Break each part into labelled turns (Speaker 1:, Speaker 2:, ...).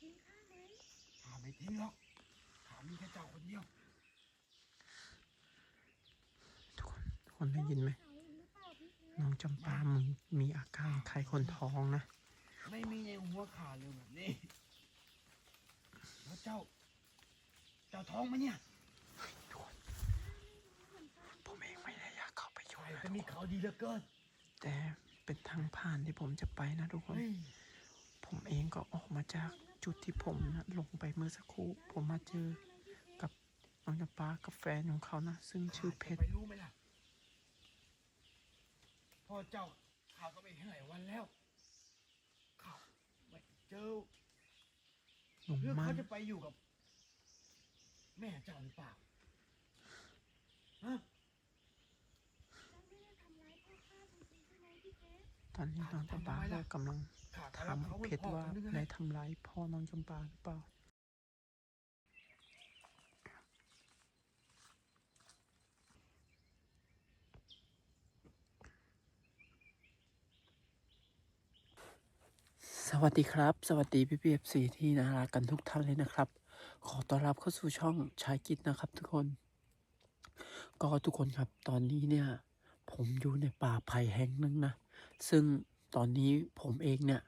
Speaker 1: ทิ้งข้าไหม
Speaker 2: ข้าไม่ทิ้งหรอกข้ามีแค่เจ้าคนเดียว
Speaker 3: ทุกคนทุกคนได้ยินไหม
Speaker 1: เขาหรือเปล่าพี่เพชร
Speaker 3: น้องจำปามึงมีอาการไข้คนท้องนะ
Speaker 2: ไม่มีในหัวข้าเลยแบบนี้ แล้วเจ้า เจ้าท้องไหมเนี่ย
Speaker 3: ทุกคนผมเองไม่ได้อยากเข้าไปช่วย
Speaker 2: ใช่
Speaker 3: นะ
Speaker 2: จะมีข่าวดีเหลือเกิน
Speaker 3: แต่เป็นทางผ่านที่ผมจะไปนะทุกคน
Speaker 2: เฮ้ย
Speaker 3: ผมเองก็ออกมาจาก จุดที่ผมนะลงไปเมื่อสักครู่ ผมมาเจอกับน้องจำปากับแฟนของเขานะ ซึ่งชื่อเพชร
Speaker 2: ไปรู้ไหมล่ะพ่อเจ้าข่าวก็ไม่เห็นหลายวันแล้วข่าวไม่เจอ
Speaker 3: หนุ่ม
Speaker 2: เรื่อง
Speaker 3: มา
Speaker 2: เขา
Speaker 3: ก
Speaker 2: จะไปอยู่กับ แม่เจ้าหรือเปล่าฮะ
Speaker 1: ท่านไม่ได้ทำร้ายพ่อข้าจริงๆใช่ไหมพี่เพชร
Speaker 3: ตอนนี้น้องจำปาก็กำลัง
Speaker 2: ข้าก็
Speaker 3: ถาม
Speaker 2: เพ
Speaker 3: ชรว่าได้
Speaker 2: น
Speaker 3: ทำร้ายพ่อน้องจำปาหรือเปล่าสวัสดีครับ สวัสดีพี่พีเอฟซีที่น่ารักกันทุกท่านเลยนะครับ ขอต้อนรับเข้าสู่ช่องชายกิจนะครับ ทุกคน ก็ทุกคนครับตอนนี้เนี่ย ผมอยู่ในป่าไผ่แห่งหนึ่งนะ ซึ่ง ตอนนี้ผมเองเนี่ย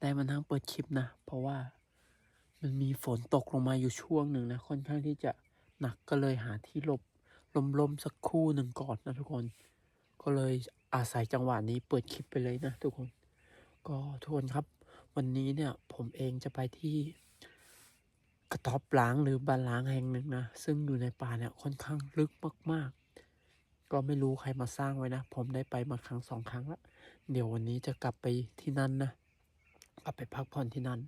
Speaker 3: ได้มานั่งเปิดคลิปนะ เพราะว่ามันมีฝนตกลงมาอยู่ช่วงหนึ่งนะ ค่อนข้างที่จะหนักก็เลยหาที่หลบลมๆสักคู่หนึ่งก่อนนะทุกคน ก็เลยอาศัยจังหวะนี้เปิดคลิปไปเลยนะทุกคน ก็ทุกคนครับ วันนี้เนี่ยผมเองจะไปที่กระต๊อบล้างหรือบ้านล้างแห่งหนึ่งนะ ซึ่งอยู่ในป่าเนี่ยค่อนข้างลึกมากๆ ก็ไม่รู้ใครมาสร้างไว้นะ ผมได้ไปมาครั้งสองครั้งแล้ว เดี๋ยววันนี้จะกลับไปที่นั่นนะ กลับไปพักผ่อนที่นั่น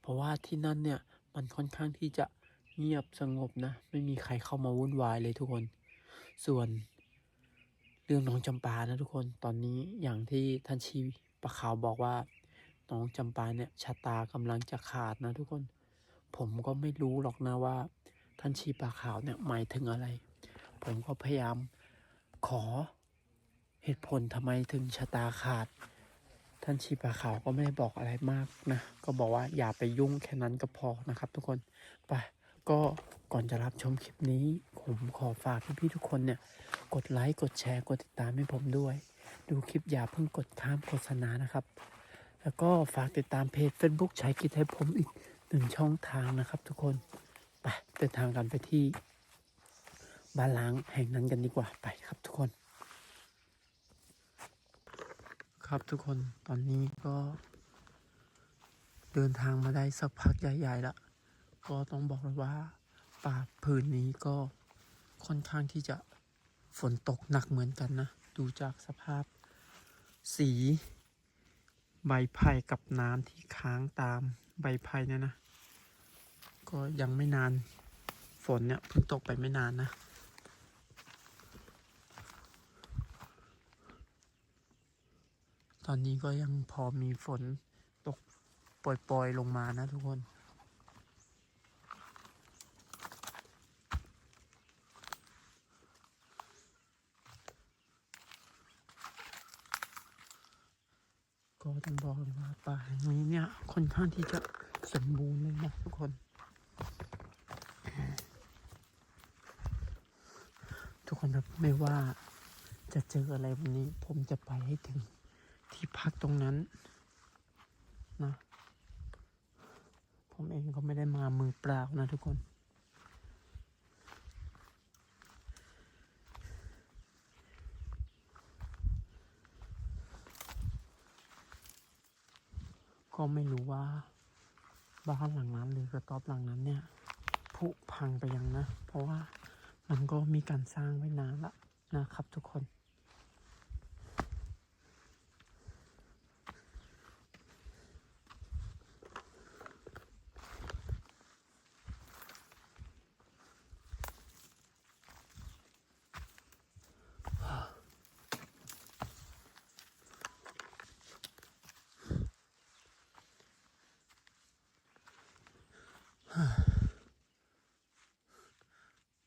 Speaker 3: เพราะว่าที่นั่นเนี่ยมันค่อนข้างที่จะเงียบสงบนะ ไม่มีใครเข้ามาวุ่นวายเลยทุกคน ส่วนเรื่องน้องจำปานะทุกคน ตอนนี้อย่างที่ท่านชีประขาวบอกว่าน้องจำปาเนี่ยชะตากำลังจะขาดนะทุกคน ผมก็ไม่รู้หรอกนะว่า ท่านชีปาขาวเนี่ยหมายถึงอะไร ผมก็พยายามขอ เหตุผลทำไมถึงชะตาขาด ท่านชีปาขาวก็ไม่ได้บอกอะไรมากนะ ก็บอกว่าอย่าไปยุ่งแค่นั้นก็พอนะครับ ทุกคนไปก็ก่อนจะรับชมคลิปนี้ ผมขอฝากพี่ๆทุกคนเนี่ย กดไลค์กดแชร์กดติดตามให้ผมด้วย ดูคลิปอย่าเพิ่งกดข้ามโฆษณานะครับ แล้วก็ฝากติดตามเพจ Facebook ใช้กิจให้ผมอีกหนึ่งช่องทางนะครับ ทุกคนไปเดินทางกันไปที่บ้านล้างแห่งนั้นกันดีกว่าไปครับทุกคน ครับทุกคนตอนนี้ก็ เดินทางมาได้สักพักใหญ่ๆละก็ต้องบอกเลยว่า ป่าพื้นนี้ก็ค่อนข้างที่จะฝนตกหนักเหมือนกันนะ ดูจากสภาพสี ใบไผ่กับน้ำที่ค้างตามใบไผ่เนี่ยนะ ก็ยังไม่นานฝนเนี่ยเพิ่งตกไปไม่นานนะ ตอนนี้ก็ยังพอมีฝนตกปล่อยๆลงมานะทุกคน ก็ต้องบอกเลยว่าป่าแห่งนี้เนี่ยค่อนข้างที่จะสมบูรณ์เลยนะทุกคนทุกคนครับไม่ว่าจะเจออะไรวันนี้ ผมจะไปให้ถึง ที่พักตรงนั้นนะผมเองก็ไม่ได้มามือเปล่านะทุกคน ก็ไม่รู้ว่า บ้านหลังนั้นหรือกระต๊อบหลังนั้นเนี่ยผุพังไปยังนะ เพราะว่ามันก็มีการสร้างไว้นานละนะครับทุกคน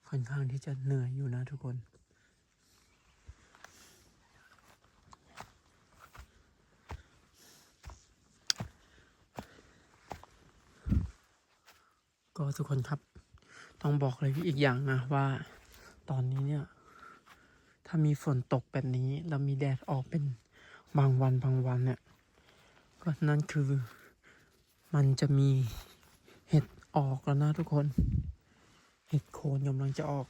Speaker 3: ค่อนข้างที่จะเหนื่อยอยู่นะทุกคนก็ทุกคนครับ ต้องบอกเลยอีกอย่างนะว่า ตอนนี้เนี่ย ถ้ามีฝนตกแบบนี้ แล้วมีแดดออกเป็นบางวันบางวันเนี่ย ก็นั่นคือมันจะมี ออกแล้วนะทุกคน เห็ดโคนกำลังจะออก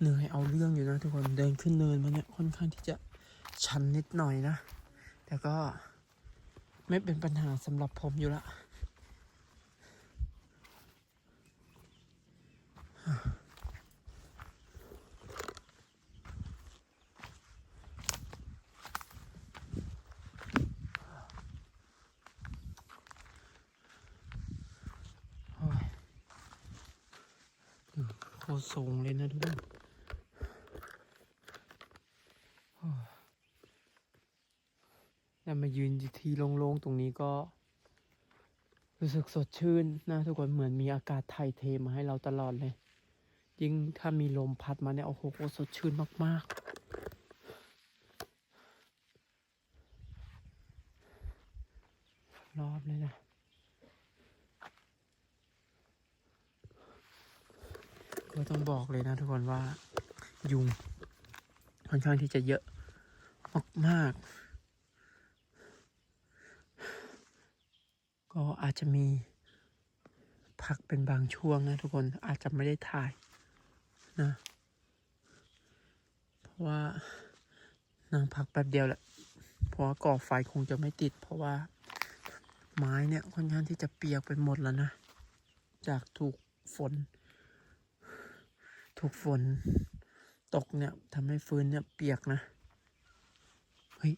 Speaker 3: เหนื่อยเอาเรื่องอยู่นะทุกคน เดินขึ้นเนินมาเนี่ยค่อนข้างที่จะ ชันนิดหน่อยนะ แต่ก็ไม่เป็นปัญหาสำหรับผมอยู่ละโอ้ยอืมโคตรสูงเลยนะทุกคนโอ้ย แล้วมายืนที่โล่งๆตรงนี้ก็ รู้สึกสดชื่นนะทุกคนเหมือนมีอากาศไทยเทมาให้เราตลอดเลย ยิ่งถ้ามีลมพัดมาเนี่ยโอ้โหสดชื่นมากๆรอบเลยนะ ก็ต้องบอกเลยนะทุกคนว่า ยุงค่อนข้างที่จะเยอะมากๆ ก็อาจจะมีพักเป็นบางช่วงนะทุกคนอาจจะไม่ได้ถ่ายนะ เพราะว่านั่งพักแป๊บเดียวแหละ เพราะว่าก่อไฟคงจะไม่ติด เพราะว่าไม้เนี่ยค่อนข้างที่จะเปียกไปหมดแล้วนะ จากถูกฝน ถูกฝนตกเนี่ยทำให้ฟืนเนี่ยเปียกนะ เฮ้ย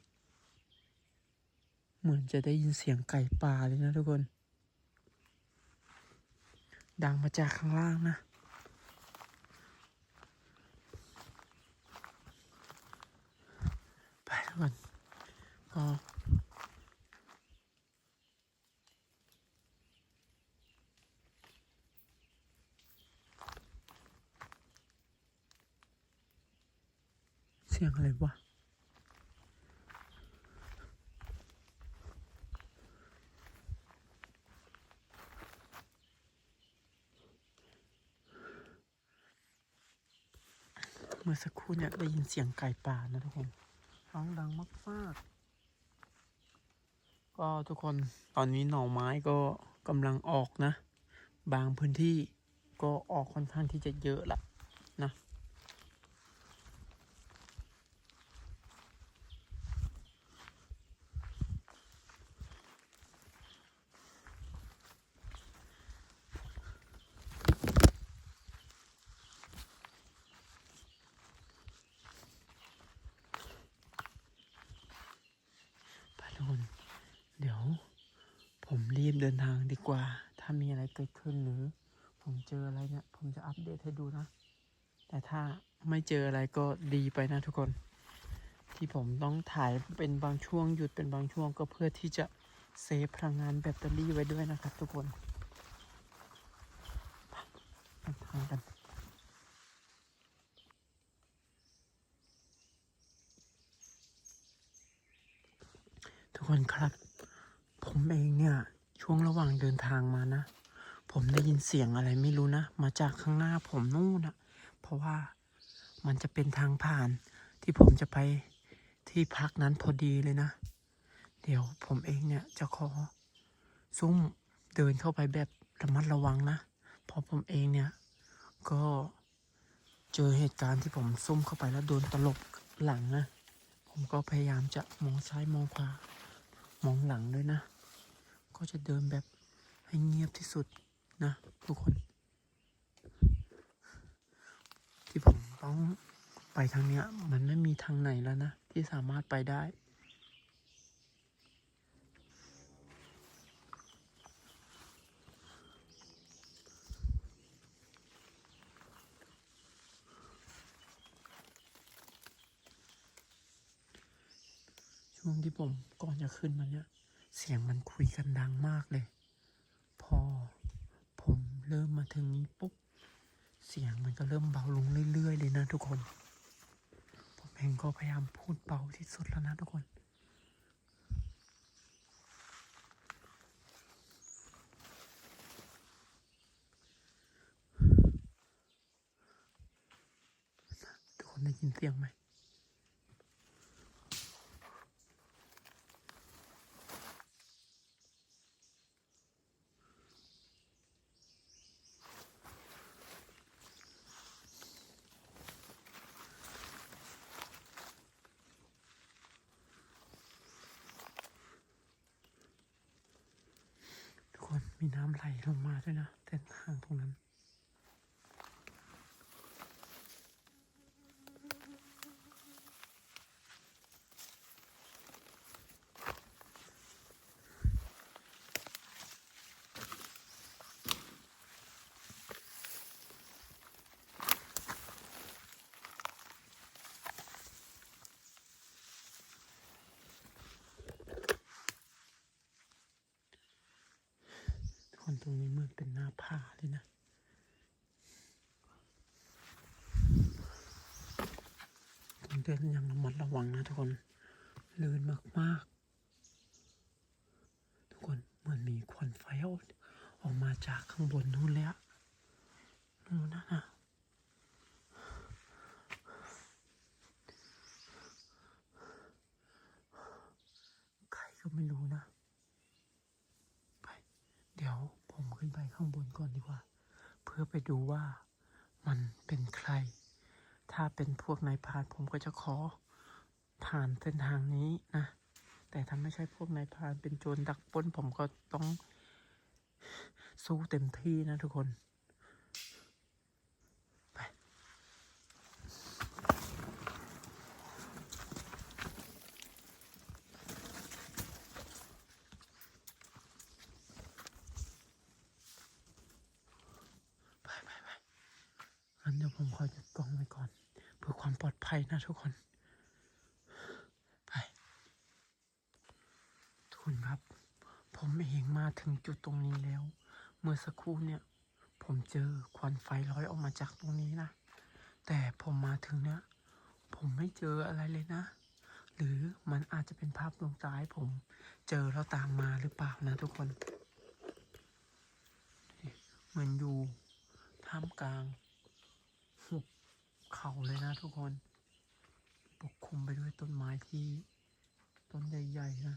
Speaker 3: เหมือนจะได้ยินเสียงไก่ป่าเลยนะทุกคน ดังมาจากข้างล่างนะ ไปทุกคนก็เสียงอะไรวะ เมื่อสักค รู่เนี่ยได้ยินเสียงไก่ป่านะทุกคนร้องดังมากๆก็ทุกคนตอนนี้หน่อไม้ก็กำลังออกนะ บางพื้นที่ก็ออกค่อนข้างที่จะเยอะละนะ ไปทุกคน เดี๋ยว ผมรีบเดินทางดีกว่า ถ้ามีอะไรเกิดขึ้นหรือ ผมเจออะไรเนี่ย ผมจะอัปเดตให้ดูนะ แต่ถ้าไม่เจออะไรก็ดีไปนะทุกคน ที่ผมต้องถ่ายเป็นบางช่วงหยุดเป็นบางช่วงก็เพื่อที่จะเซฟพลังงานแบตเตอรี่ไว้ด้วยนะครับทุกคนไปเดินทางกันทุกคนครับ ผมเองเนี่ย ช่วงระหว่างเดินทางมานะ ผมได้ยินเสียงอะไรไม่รู้นะ มาจากข้างหน้าผมนู่นนะเพราะว่ามันจะเป็นทางผ่านที่ผมจะไปที่พักนั้นพอดีเลยนะ เดี๋ยวผมเองเนี่ยจะขอซุ่มเดินเข้าไปแบบระมัดระวังนะ เพราะผมเองเนี่ย ก็เจอเหตุการณ์ที่ผมซุ่มเข้าไปแล้วโดนตลบหลังนะ ผมก็พยายามจะมองซ้ายมองขวามองหลังด้วยนะ ก็จะเดินแบบให้เงียบที่สุด นะทุกคน ที่ผมต้องไปทางเนี้ย มันไม่มีทางไหนแล้วนะ ที่สามารถไปได้ ช่วงที่ผมก่อนจะขึ้นมาเนี่ย เสียงมันคุยกันดังมากเลย พอ ผมเริ่มมาถึงนี้ปุ๊บ เสียงมันก็เริ่มเบาลงเรื่อย ๆ เลยนะทุกคน ผมเองก็พยายามพูดเบาที่สุดแล้วนะทุกคนทุกคนได้ยินเสียงไหม มีน้ำไหลลงมาด้วยนะเส้นทางตรงนั้น คนตรงนี้เหมือนเป็นหน้าผาเลยนะต้องเดินอย่างระมัดระวังนะทุกคนลื่นมากๆ ทุกคนเหมือนมีควันไฟออกออกมาจากข้างบนนู้นเลยอะนู่นนะนะใครก็ไม่รู้นะ ไป เดี๋ยว ผมขึ้นไปข้างบนก่อนดีกว่า เพื่อไปดูว่ามันเป็นใคร ถ้าเป็นพวกนายพรานผมก็จะขอผ่านเส้นทางนี้นะ แต่ถ้าไม่ใช่พวกนายพรานเป็นโจรดักป้นผมก็ต้องสู้เต็มที่นะทุกคน ไป ไปไปไปงั้นเดี๋ยวผมขอหยุดกล้องไว้ก่อน เพื่อความปลอดภัยนะทุกคน ไป ทุกคนครับ ผมเองมา ถึงจุดตรงนี้แล้ว เมื่อสักครู่เนี่ย ผมเจอควันไฟลอยออกมาจากตรงนี้นะ แต่ผมมาถึงเนี่ย ผมไม่เจออะไรเลยนะ หรือมันอาจจะเป็นภาพลวงตาให้ผมเจอแล้วตามมาหรือเปล่านะทุกคน เหมือนอยู่ท่ามกลางหุบเขาเลยนะทุกคน ปกคลุมไปด้วยต้นไม้ที่ต้นใหญ่ๆนะ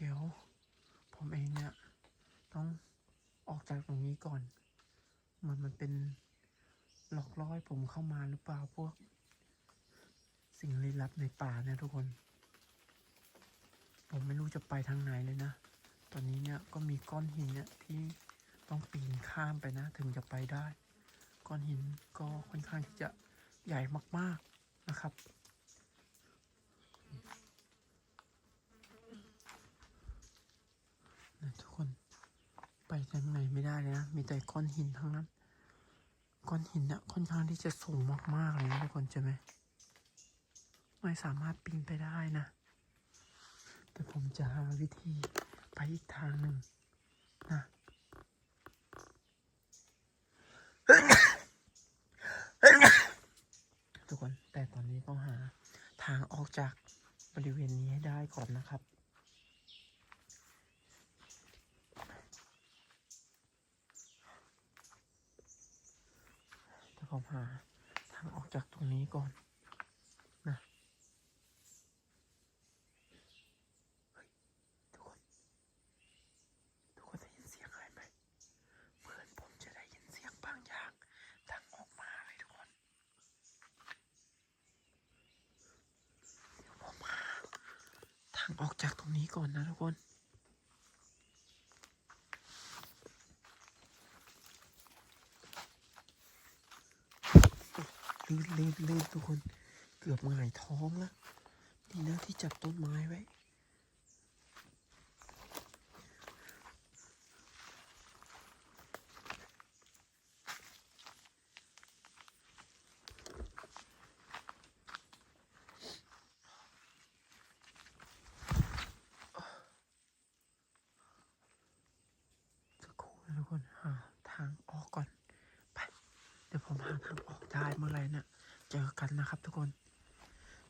Speaker 3: เดี๋ยว ผมเองเนี่ยต้องออกจากตรงนี้ก่อน มันมันเป็นหลอกล่อให้ผมเข้ามาหรือเปล่าพวก สิ่งลี้ลับในป่าเนี่ยทุกคน ผมไม่รู้จะไปทางไหนเลยนะ ตอนนี้เนี่ยก็มีก้อนหินเนี่ยที่ต้องปีนข้ามไปนะ ถึงจะไปได้ ก้อนหินก็ค่อนข้างที่จะใหญ่มากๆนะครับ นะทุกคนไป ทางไหนไม่ได้เลยนะ มีแต่ก้อนหินทั้งนั้น ก้อนหินเนี่ยค่อนข้างที่จะสูงมากๆเลยนะทุกคนใช่ไหม ไม่สามารถปีนไปได้นะ แต่ผมจะหาวิธีไปอีกทางหนึ่งนะทุกคนแต่ตอนนี้ต้องหาทางออกจากบริเวณนี้ให้ได้ก่อนนะครับ เดี๋ยว ผมหาทางออกจากตรงนี้ก่อนนะเฮ้ยทุกคน ทุกคนได้ยินเสียงอะไรไหมเหมือนผมจะได้ยินเสียงบางอย่างดังออกมาเลยทุกคนเดี๋ยวผมหาทางออกจากตรงนี้ก่อนนะทุกคน ลื่นลื่นลื่นทุกคน เกือบหงายท้องแล้วนี่นะที่จับต้นไม้ไว้ สัครู่ทุกคน หาทาง เมื่อไรเนี่ยเจอกันนะครับทุกคน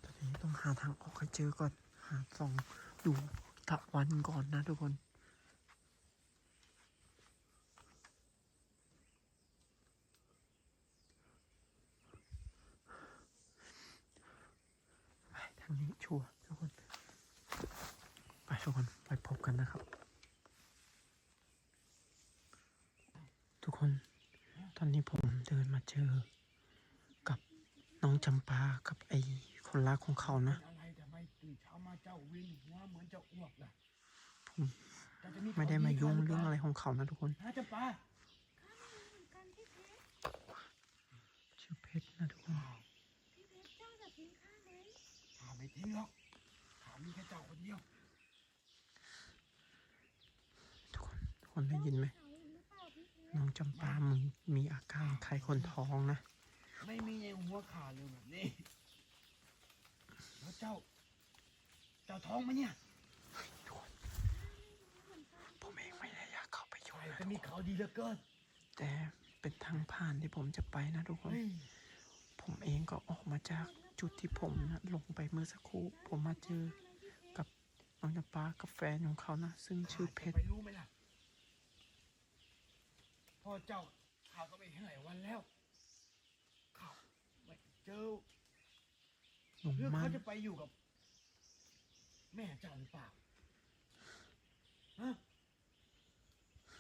Speaker 3: ตอนนี้ต้องหาทางออกให้เจอก่อน หาส่องดูตะวันก่อนนะทุกคนไปทางนี้ชัวร์ทุกคน ไปทุกคนไปพบกันนะครับ ทุกคน ตอนนี้ผมเดินมาเจอ น้องจำปากับไอ้คนรักของเขานะ
Speaker 2: อะไรทำไมตื่นเช้ามาเจ้าวินหัวเหมือนจะอ้วกล่ะ
Speaker 3: ผม
Speaker 2: เจ้าจะมี
Speaker 3: ไม่ได้มายุ่งเรื่องอะไร
Speaker 2: ข่าว
Speaker 3: ของเขานะทุกคน
Speaker 2: ดีฮะจำปา
Speaker 1: ข้าไม่รู้เหมือนกันพี่เพชร
Speaker 3: ชื่อเพชรนะทุกคน
Speaker 2: อ้าว
Speaker 1: พี่เพชรเจ้าจะทิ้งข้าไหม
Speaker 2: ข้าไม่ทิ้งหรอกข้ามีแค่เจ้าคนเดียว
Speaker 3: ทุกคนทุกคนได้ยินไหม
Speaker 1: เจ้าสาวหรือเปล่าพี่เพชร
Speaker 3: น้องจำปามึงมีอาการใครคนท้องนะ
Speaker 2: ไม่มีในหัวขาดเลยแบบนี้ แล้วเจ้า เจ้าท้องไหมเนี่ย
Speaker 3: ทุกคนผมเองไม่ได้อยากเข้าไปยุ่ง
Speaker 2: ใช่
Speaker 3: นะ
Speaker 2: จะมีข่าวดีเหลือเกิน
Speaker 3: แต่เป็นทางผ่านที่ผมจะไปนะทุกคน
Speaker 2: เฮ้ย
Speaker 3: ผมเองก็ออกมาจากจุดที่ผมนะลงไปเมื่อสักครู่ ผมมาเจอกับน้องจำปากับแฟนของเขานะ ซึ่งชื่อเพชร
Speaker 2: ไปรู้ไหมล่ะพ่อเจ้าข้าก็ไม่เห็นหลายวันแล้วข้าไม่ เจอ
Speaker 3: หนุ่ม
Speaker 2: หรือ
Speaker 3: มั
Speaker 2: เขา
Speaker 3: น
Speaker 2: จะไปอยู่กับ แม่เจ้าหรือเปล่าฮะ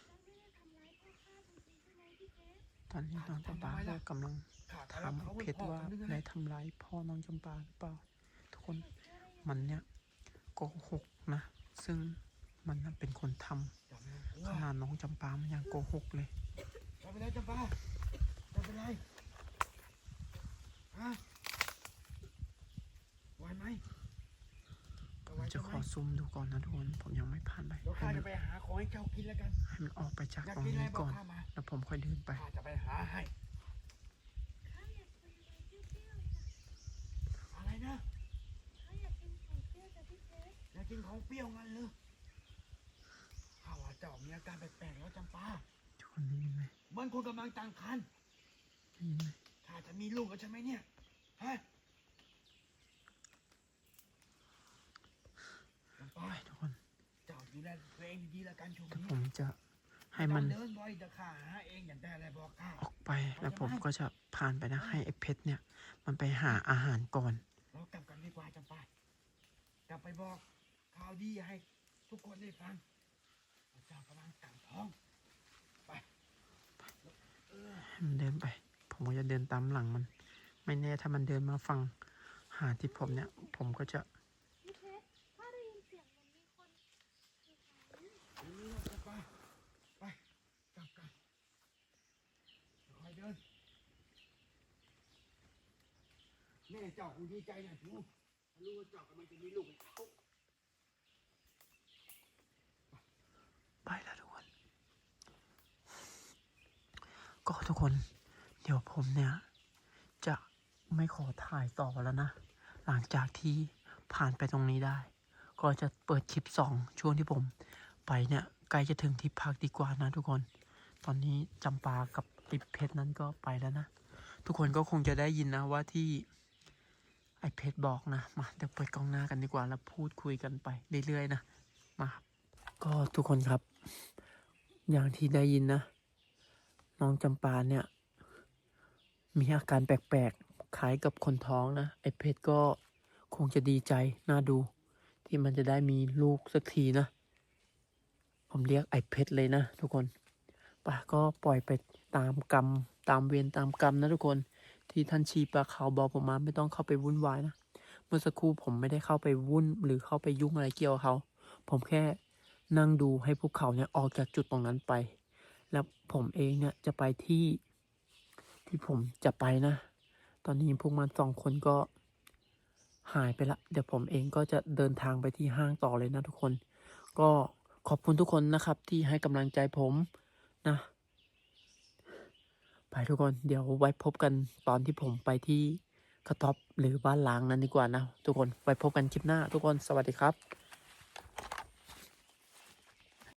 Speaker 1: เจ้าไม่ได้ทำร้ายพ่อข้าจริงๆใช่ไหมพี่เพชร
Speaker 3: ตอนนี้น้องจำปาก็กำลัง
Speaker 2: ข้า
Speaker 3: ถา
Speaker 2: ถาม
Speaker 3: ม
Speaker 2: เขา
Speaker 3: เพ
Speaker 2: เป็น
Speaker 3: ชร
Speaker 2: พ่อ
Speaker 3: ว่า
Speaker 2: คนนึง
Speaker 3: ได้
Speaker 2: นะ
Speaker 3: ทำร้ายพ่อน้องจำปาหรือเปล่า ทุกคน
Speaker 1: เชื่อได้ยังไง
Speaker 3: มันเนี่ยโกหกนะ ซึ่งมันน่ะเป็นคนทำ
Speaker 2: จำไม่ได้
Speaker 3: ขนาดน้องจำปามันยังโกหกเลย
Speaker 2: จำไม่ได้จำปาจำไม่ได้ ฮะไหวไหม
Speaker 3: ผม
Speaker 2: ไหว
Speaker 3: จะ
Speaker 2: ใช่
Speaker 3: ข
Speaker 2: ไหม
Speaker 3: อซูมดูก่อนนะทุกคน ผมยังไม่ผ่านไป
Speaker 2: เดี๋ยว
Speaker 3: ให้
Speaker 2: ข้า
Speaker 3: มั
Speaker 2: จะ
Speaker 3: น
Speaker 2: ไปหาของให้เจ้ากินแล้วกัน
Speaker 3: ให้มันออกไปจาก
Speaker 2: อยาก
Speaker 3: ตรง
Speaker 2: กินอะไร
Speaker 3: นี้
Speaker 2: บอ
Speaker 3: ก่
Speaker 2: ก
Speaker 3: อน
Speaker 2: ข้ามา
Speaker 3: แล้วผมค่อยเดินไป
Speaker 2: ข้าจะไปหาให้
Speaker 1: ข้าอยากกินอะไรเปรี้ยวๆจ้ะ
Speaker 2: อะไรนะ
Speaker 1: ข้าอยากกินของเปรี้ยวจ้ะพี่เพชร
Speaker 2: อยากกินของเปรี้ยวงั้นเลยข้าว่าเจ้ามีอาการแปลกๆแล้วจำปา
Speaker 3: ทุกคนได้ยินไหม
Speaker 2: เหมันคนกำลังตั้งครรภ์
Speaker 3: ได้ยินไหม
Speaker 2: ข้าจะมีลูกแล้วใช่ไหมเนี่ยฮะจำปา
Speaker 3: ไปทุกคน
Speaker 2: เจ้าดูแลตัวเองดีๆแล้วกันช่วง
Speaker 3: แต่
Speaker 2: นี้
Speaker 3: ผมจะให้มัน
Speaker 2: ต้องเดินบ่อยจะข้าหาเองอยากได้อะไรบอกข้า
Speaker 3: ออกไปแล้วผมก็จะผ่านไปนะให้ไอ้เพชรเนี่ย มันไปหาอาหารก่อน
Speaker 2: เรากลับกันดีกว่าจำปากลับไปบอกข่าวดีให้ทุกคนได้ฟังว่าเจ้ากำลังตั้งท้องไปเออ
Speaker 3: ให้มันเดินไป ผมก็จะเดินตามหลังมัน ไม่แน่ถ้ามันเดินมาฟังหาที่ผมเนี่ย ผมก็จะ
Speaker 1: พี่เพชรข้าได้ยินเสียงเหมือนมีคนอยู่แถวนี้
Speaker 2: เดี๋ยวนี้เราจะไปไปกลับกันคอยเดินแม่เจ้าคงดีใจนะทูถ้ารู้ว่าเจ้ากำลังจะมีลูกกับเขา
Speaker 3: ไปแล้วทุกคน ก็ทุกคนเดี๋ยวผมเนี่ย จะไม่ขอถ่ายต่อแล้วนะ หลังจากที่ผ่านไปตรงนี้ได้ ก็จะเปิดคลิปสองช่วงที่ผม ไปเนี่ยใกล้จะถึงที่พักดีกว่านะทุกคน ตอนนี้จำปากับไอ้เพชรนั้นก็ไปแล้วนะ ทุกคนก็คงจะได้ยินนะว่าที่ไอ้เพชรบอกนะ มาเดี๋ยวเปิดกล้องหน้ากันดีกว่าแล้วพูดคุยกันไปเรื่อยๆนะมาก็ทุกคนครับ อย่างที่ได้ยินนะ น้องจำปาเนี่ย มีอาการแปลกๆคล้ายกับคนท้องนะ ไอ้เพชรก็คงจะดีใจน่าดู ที่มันจะได้มีลูกสักทีนะ ผมเรียกไอ้เพชรเลยนะทุกคนป่ะก็ปล่อยไปตามกรรม ตามเวรตามกรรมนะทุกคน ที่ท่านชีปลาขาวบอกผมมาไม่ต้องเข้าไปวุ่นวายนะ เมื่อสักครู่ผมไม่ได้เข้าไปวุ่นหรือเข้าไปยุ่งอะไรเกี่ยวกับเขา ผมแค่นั่งดูให้พวกเขาเนี่ยออกจากจุดตรงนั้นไป แล้วผมเองเนี่ยจะไปที่ ที่ผมจะไปนะ ตอนนี้พวกมันสองคนก็หายไปละ เดี๋ยวผมเองก็จะเดินทางไปที่ห้างต่อเลยนะทุกคน ก็ขอบคุณทุกคนนะครับ ที่ให้กำลังใจผมนะ ไปทุกคน เดี๋ยวไว้พบกันตอนที่ผมไปที่กระต๊อบหรือบ้านล้างนั้นดีกว่านะ ทุกคน ไว้พบกันคลิปหน้า ทุกคน สวัสดีครับ